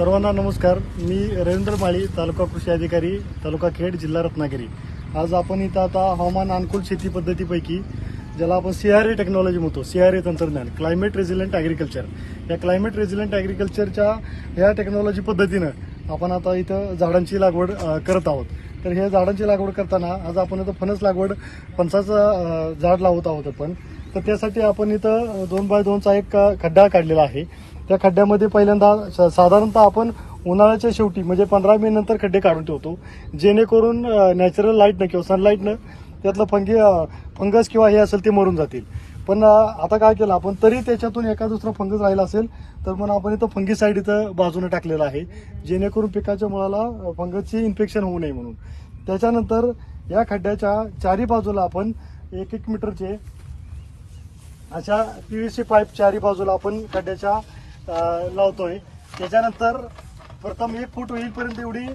सर्वांना नमस्कार. मी रवींद्र माळी तालुका कृषी अधिकारी तालुका खेड जिल्हा रत्नागिरी. आज आपण इथं आता हवामान अनुकूल शेती पद्धतीपैकी ज्याला आपण सी आर ए टेक्नॉलॉजी म्हणतो सी आर ए तंत्रज्ञान क्लायमेट रेझिलंट ॲग्रिकल्चर या क्लायमेट रेझिलंट ॲग्रिकल्चरच्या ह्या टेक्नॉलॉजी पद्धतीनं आपण आता इथं झाडांची लागवड करत आहोत. तर हे झाडांची लागवड करताना आज आपण इथं फणस लागवड फणसाचं झाड लावत आहोत आपण. तर त्यासाठी आपण इथं दोन बाय दोनचा एक खड्डा काढलेला आहे. त्या खड्ड्यामध्ये पहिल्यांदा सा- साधारणतः आपण उन्हाळ्याच्या शेवटी म्हणजे पंधरा मे नंतर खड्डे काढून ठेवतो. जेणेकरून नॅचरल लाईटनं किंवा सनलाईटनं त्यातलं फंगी अ, फंगस किंवा हे असेल ते मरून जातील. पण अ, आता काय केलं आपण तरी त्याच्यातून एका दुसरा फंगस राहिला असेल तर मग आपण इथं फंगीसाईड इथं बाजूने टाकलेलं आहे. जेणेकरून पिकाच्या मुळाला फंगसची इन्फेक्शन होऊ नये म्हणून. त्याच्यानंतर या खड्ड्याच्या चारी बाजूला आपण एक एक मीटरचे अशा पी वी सी पाईप चारी बाजूला आपण खड्ड्याच्या लावतोय. त्याच्यानंतर प्रथम एक फूट होईपर्यंत एवढी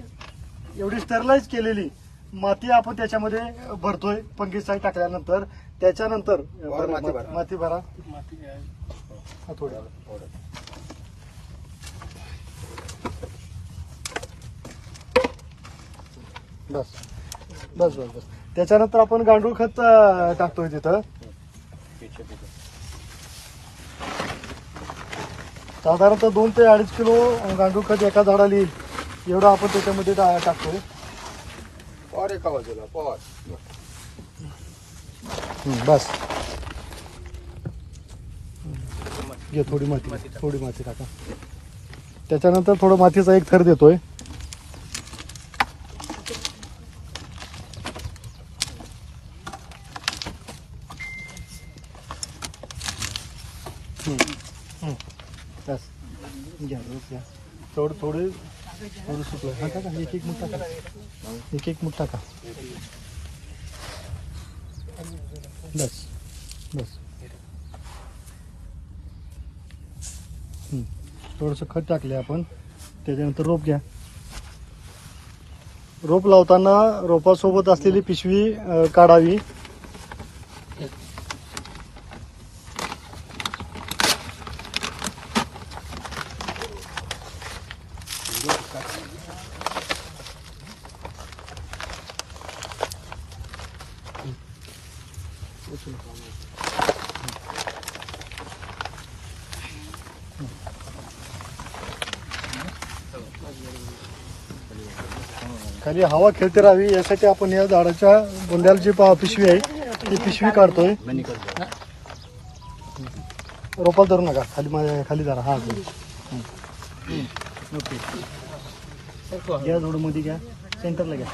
एवढी स्टरलाइज केलेली माती आपण त्याच्यामध्ये भरतोय पंगीसाई टाकल्यानंतर. त्याच्यानंतर माती भरा. माती भरा. हा, थोडी बस बस बस बस. त्याच्यानंतर आपण गांडूळ खत टाकतोय तिथं. साधारणतः दोन ते अडीच किलो गांडूळ खत एका झाडाला येईल. एवढं आपण त्याच्यामध्ये टा- टाकतोय पॉर एका बाजूला पॉर. बस. घे थोडी माती थोडी माती टाका. त्याच्यानंतर थोडं मातीचा एक थर देतोय. घ्या रोज थोडं थोडे थोडं सुकलं. हा का एक एक मुठा टाका. एक एक मुठा टाका. बस बस. थोडंसं खत टाकले आपण. त्याच्यानंतर रोप घ्या. रोप लावताना रोपासोबत असलेली पिशवी काढावी. खाली हवा खेळते राहावी यासाठी आपण या झाडाच्या बुंद्याला जी पा- पिशवी आहे ती पिशवी काढतोय. रोपाला धरू नका खाली माझ्या खाली धरा हा. ओके घ्या थोडं मध्ये घ्या सेंटरला घ्या.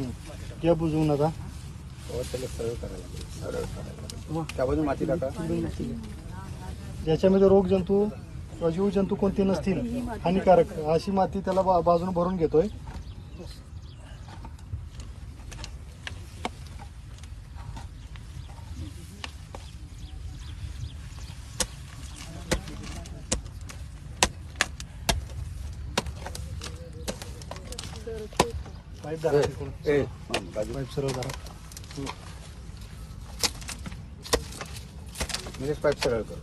घ्या बुजवू नका? त्याला सरळ करायला लागेल सरळ करायला लागेल त्या बाजून माती टाका. ज्याच्यामध्ये रोग जंतू किंवा जीव जंतू कोणते नसतील? हानिकारक. अशी माती त्याला बा- बाजूने भरून घेतोय. पाईप धरा तिकडून. ए. बाजू पाईप सरळ धरा. म्हणजेच पाईप सरळ कर.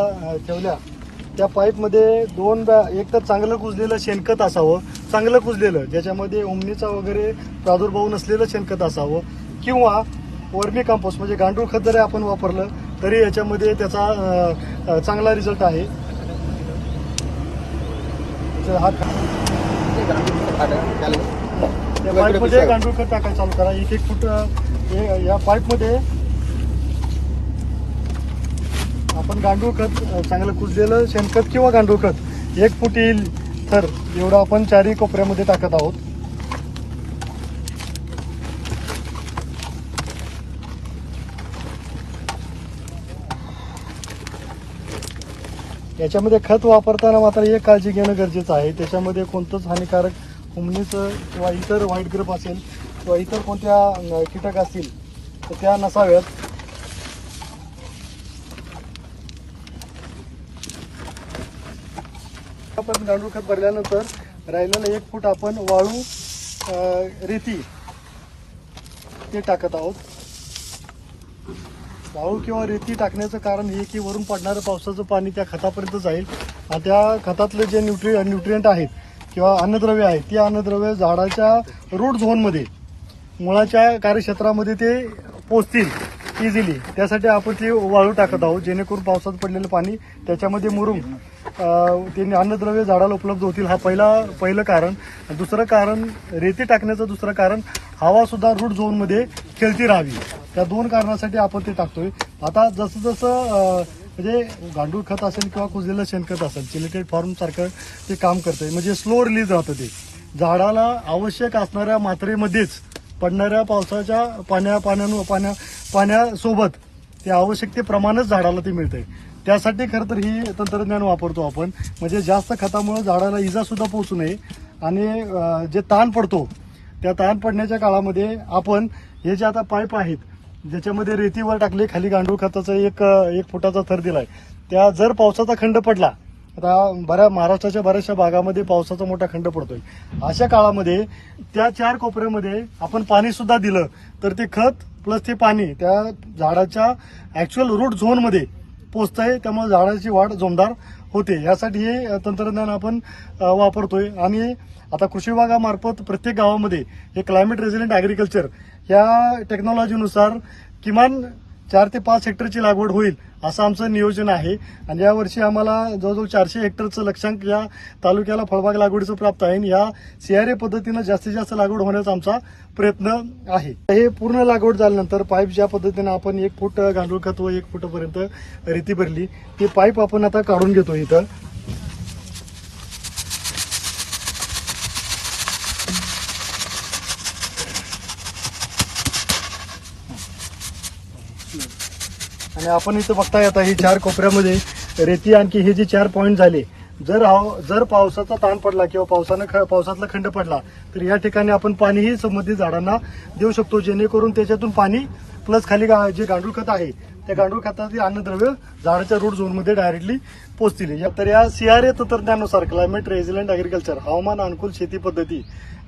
अ, ठेवल्या. त्या पाईपमध्ये दोन बॅ- एक तर चांगलं कुजलेलं शेणखत असावं. चांगलं कुजलेलं ज्याच्यामध्ये उमनीचा वगैरे प्रादुर्भाव नसलेलं शेणखत असावं. किंवा वर्मी कंपोस्ट म्हणजे गांडूळ खत जरी आपण वापरलं तरी याच्यामध्ये त्याचा अ, अ, चांगला रिझल्ट आहे. तर हा पाईपमध्ये गांडूळ खत टाकायला चालू करा. एक एक फूट अ, हे- या पाईपमध्ये आपण गांडूळ खत चांगलं कुजलेलं शेणखत किंवा गांडूळ खत एक फूट येईल तर एवढं आपण चारही कोपऱ्यामध्ये टाकत आहोत. याच्यामध्ये खत वापरताना मात्र एक काळजी घेणं गरजेचं आहे. त्याच्यामध्ये कोणतंच हानिकारक हुमणीचं किंवा इतर व्हाईट ग्रप असेल किंवा इतर कोणत्या कीटक असतील तर त्या नसाव्यात. आपण गांडूळ खत भरल्यानंतर राहिलेलं एक फूट आपण वाळू रेती ते टाकत आहोत. वाळू किंवा रेती टाकण्याचं कारण हे की वरून पडणारं पावसाचं पाणी त्या खतापर्यंत जाईल. आणि त्या खतातले जे न्यूट्रि न्यूट्रियंट आहेत किंवा अन्नद्रव्य आहे ती अन्नद्रव्य झाडाच्या रूट झोनमध्ये मुळाच्या कार्यक्षेत्रामध्ये ते पोचतील इझिली त्यासाठी आपण ते वाळू टाकत आहोत जेणेकरून पावसात पडलेलं पाणी त्याच्यामध्ये मुरून ते अन्नद्रव्य झाडाला उपलब्ध होतील. हा पहिला पहिलं कारण. दुसरं कारण रेती टाकण्याचं दुसरं कारण हवासुद्धा रूट झोनमध्ये खेळती राहावी. त्या दोन कारणासाठी आपण ते टाकतोय. आता जसं जसं म्हणजे गांडूळ खत असेल किंवा कुजलेलं शेणखत असेल चिलिटेड फॉर्म सारखं ते काम करतंय. म्हणजे स्लो रिलीज राहतं ते. झाडाला आवश्यक असणाऱ्या मात्रेमध्येच पडणाऱ्या पावसाच्या पाण्या पाण्यानु पाण्या पाण्यासोबत ते आवश्यकतेप्रमाणेच झाडाला ते मिळतंय. त्यासाठी खरं तर ही तंत्रज्ञान वापरतो आपण. म्हणजे जास्त खतामुळे झाडाला इजासुद्धा पोहोचू नये. आणि जे ताण पडतो त्या ताण पडण्याच्या काळामध्ये आपण हे जे आता पाईप आहेत ज्याच्यामध्ये रेतीवर टाकले खाली गांडूळ खताचा एक एक फुटाचा थर दिलाय. त्या जर पावसाचा खंड पडला आता बऱ्या महाराष्ट्राच्या बऱ्याचशा भागामध्ये पावसाचा मोठा खंड पडतोय. अशा काळामध्ये त्या चार कोपऱ्यामध्ये आपण पाणी सुद्धा दिलं तर ते खत प्लस ते पाणी त्या झाडाच्या ऍक्च्युअल रूट झोनमध्ये पोचतंय त्यामुळे झाडाची वाढ जोमदार होते. यासाठी हे तंत्रज्ञान आपण वापरतोय. आणि आता कृषी विभागामार्फत प्रत्येक गावामध्ये हे क्लायमेट रेझिलेंट ॲग्रिकल्चर या टेक्नॉलॉजीनुसार किमान चार ते पाच हेक्टरची लागवड होईल. असं आमचं नियोजन आहे. आणि यावर्षी आम्हाला जवळजवळ चारशे हेक्टरचं लक्षांक या तालुक्याला फळबाग लागवडीचं प्राप्त आहे आणि या सीआरए पद्धतीनं जास्तीत जास्त लागवड होण्याचा आमचा प्रयत्न आहे. हे पूर्ण लागवड झाल्यानंतर पाईप ज्या पद्धतीनं आपण एक फूट गांडूळ खत व एक फुटापर्यंत रेती भरली ती पाईप आपण आता काढून घेतो इथं. आणि आपण इथं बघताय आता हे चार कोपऱ्यामध्ये रेती आणखी हे जे चार पॉईंट झाले जर हाव- जर पावसाचा ताण पडला किंवा पावसानं ख- पावसातला खंड पडला तर या ठिकाणी आपण पाणीही संबंधित झाडांना देऊ शकतो जेणेकरून त्याच्यातून पाणी प्लस खाली गा- जे गांडूळ खत आहे त्या गांडूळ खतातील अन्नद्रव्य झाडाच्या रूट झोनमध्ये डायरेक्टली पोहोचतील या- तर या सीआरए तंत्रज्ञानुसार क्लायमेट रेझिलंट अग्रिकल्चर हवामान अनुकूल शेती पद्धती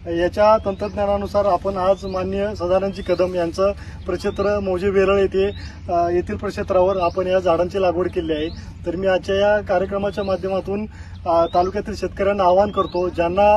याच्या तंत्रज्ञानानुसार आपण आज मान्य सदानंदजी कदम यांचं प्रक्षेत्र मौजे वेरळ येथे येथील प्रक्षेत्रावर आपण या झाडांची लागवड केली आहे. तर मी आजच्या या कार्यक्रमाच्या माध्यमातून तालुक्यातील शेतकऱ्यांना आवाहन करतो ज्यांना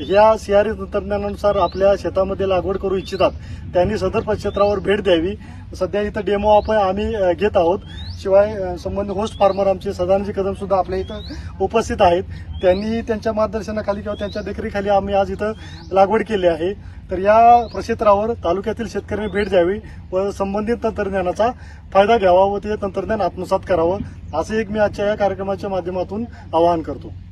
ह्या सीआरए तंत्रज्ञानानुसार आपल्या शेतामध्ये लागवड करू इच्छितात त्यांनी सदर क्षेत्रावर भेट द्यावी. सध्या इथं डेमो आपण आम्ही घेत आहोत. शिवाय संबंधित होस्ट फार्मर आमचे सदानजी कदम सुद्धा आपल्या इथं उपस्थित आहेत. त्यांनी त्यांच्या मार्गदर्शनाखाली किंवा त्यांच्या देखरेखाली आम्ही आज इथं लागवड केली आहे. तर या प्रक्षेत्रावर तालुक्यातील शेतकऱ्यांनी भेट द्यावी व संबंधित तंत्रज्ञानाचा फायदा घ्यावा व ते तंत्रज्ञान आत्मसात करावं असं एक मी आजच्या या कार्यक्रमाच्या माध्यमातून आवाहन करतो.